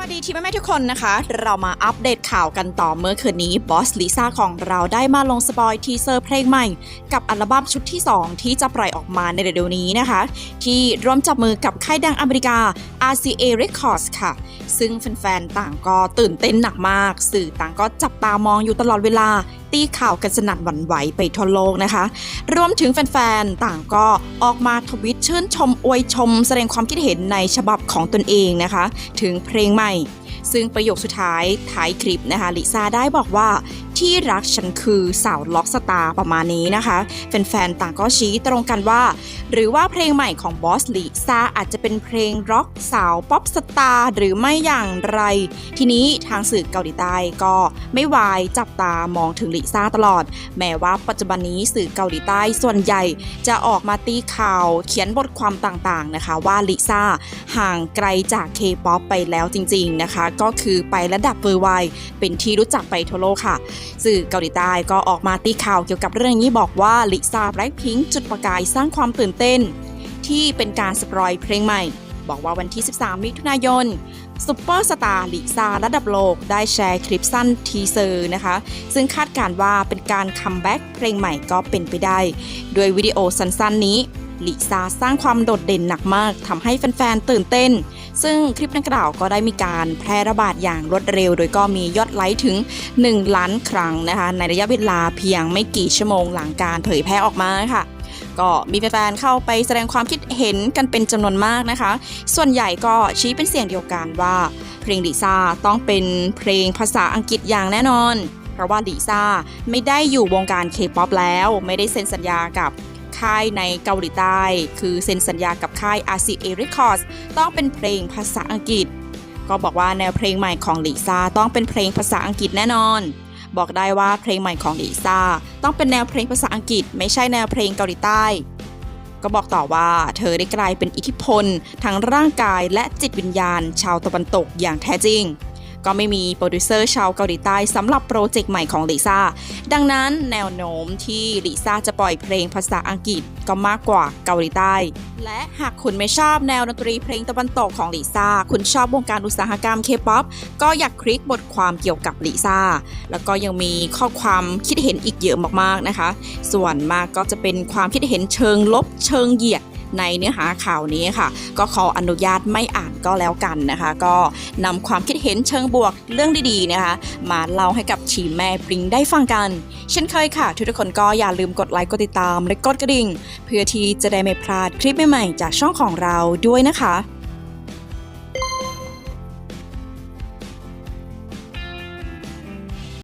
วัสดีทีมแม่ทุกคนนะคะ เรามาอัปเดตข่าวกันต่อเมื่อคืนนี้บอสลิซ่าของเราได้มาลงสปอยทีเซอร์เพลงใหม่ กับอัลบั้มชุดที่ 2 ที่จะปล่อยออกมาในเร็วๆนี้นะคะ ที่ร่วมจับมือกับค่ายดังอเมริกา RCA Records ค่ะ ซึ่งแฟนๆต่างก็ตื่นเต้นหนักมาก สื่อต่างก็จับตามองอยู่ตลอดเวลาตีข่าวกันสนั่นหวั่นไหวไปทั่วโลกนะคะ รวมถึงแฟนๆ ต่างก็ออกมาทวิตชื่นชมอวยชม แสดงความคิดเห็นในฉบับของตนเองนะคะ ถึงเพลงใหม่ ซึ่งประโยคสุดท้ายท้ายคลิปนะคะลิซ่าได้บอกว่าที่รักฉันคือสาวล็อกสตาร์ประมาณนี้นะคะแฟนๆต่างก็ชี้ตรงกันว่า หรือว่าเพลงใหม่ของบอสลิซ่าอาจจะเป็นเพลงร็อกสาวป๊อปสตาร์หรือไม่อย่างไร ทีนี้ทางสื่อเกาหลีใต้ก็ไม่วายจับตามองถึงลิซ่าตลอด แม้ว่าปัจจุบันนี้สื่อเกาหลีใต้ส่วนใหญ่ จะออกมาตีข่าวเขียนบทความต่างๆนะคะ ว่าลิซ่าห่างไกลจากเคป๊อปไปแล้วจริง ๆนะคะ ก็คือไประดับเวอร์ไวเป็นที่รู้จักไปทั่วโลกค่ะสื่อเกาหลีใต้ก็ออกมาตีข่าวเกี่ยวกับเรื่องนี้บอกว่าลิซ่าแบล็คพิงจุดประกายสร้างความตื่นเต้น ที่เป็นการสปรอยเพลงใหม่ บอกว่าวันที่ 13 มิถุนายนซุปเปอร์สตาร์ลิซ่าระดับโลกได้แชร์คลิปสั้นทีเซอร์นะคะ ซึ่งคาดการณ์ว่าเป็นการคัมแบ็กเพลงใหม่ก็เป็นไปได้โดยวิดีโอสั้นๆนี้ ลิซ่าสร้างความโดดเด่นหนักมากทำให้แฟนๆตื่นเต้น ซึ่งคลิปดังกล่าวก็ได้มีการแพร่ระบาดอย่างรวดเร็ว โดยก็มียอดไลค์ถึง 1 ล้านครั้งนะคะ ในระยะเวลาเพียงไม่กี่ชั่วโมงหลังการเผยแพร่ออกมาค่ะ ก็มีแฟนๆเข้าไปแสดงความคิดเห็นกันเป็นจำนวนมากนะคะ ส่วนใหญ่ก็ชี้เป็นเสียงเดียวกันว่าเพลงลิซ่าต้องเป็นเพลงภาษาอังกฤษอย่างแน่นอนเพราะว่าลิซ่าไม่ได้อยู่วงการเคป๊อปแล้ว ไม่ได้เซ็นสัญญากับ ค่ายในเกาหลีใต้ คือเซ็นสัญญากับค่าย RCA Records ต้องเป็นเพลงภาษาอังกฤษ ก็บอกว่าแนวเพลงใหม่ของลิซ่าต้องเป็นเพลงภาษาอังกฤษแน่นอน บอกได้ว่าเพลงใหม่ของลิซ่าต้องเป็นแนวเพลงภาษาอังกฤษ ไม่ใช่แนวเพลงเกาหลีใต้ ก็บอกต่อว่าเธอได้กลายเป็นอิทธิพลทั้งร่างกายและจิตวิญญาณ ชาวตะวันตกอย่างแท้จริง ก็ไม่มีโปรดิวเซอร์ชาวเกาหลีใต้สำหรับโปรเจกต์ใหม่ของลิซ่า ดังนั้นแนวโน้มที่ลิซ่าจะปล่อยเพลงภาษาอังกฤษก็มากกว่าเกาหลีใต้ และหากคุณไม่ชอบแนวดนตรีเพลงตะวันตกของลิซ่า คุณชอบวงการอุตสาหกรรมเคป๊อปก็อยากคลิกบทความเกี่ยวกับลิซ่า แล้วก็ยังมีข้อความคิดเห็นอีกเยอะมากๆนะคะ ส่วนมากก็จะเป็นความคิดเห็นเชิงลบเชิงเหยียด ในเนื้อหาข่าวนี้ค่ะ ก็ขออนุญาตไม่อ่านก็แล้วกันนะคะ ก็นำความคิดเห็นเชิงบวกเรื่องดีๆนะคะ มาเล่าให้กับชีแม่ปริงได้ฟังกัน เช่นเคยค่ะ ทุกคนก็อย่าลืมกดไลค์กดติดตามและกดกระดิ่ง เพื่อที่จะได้ไม่พลาดคลิปใหม่ๆจากช่องของเราด้วยนะคะ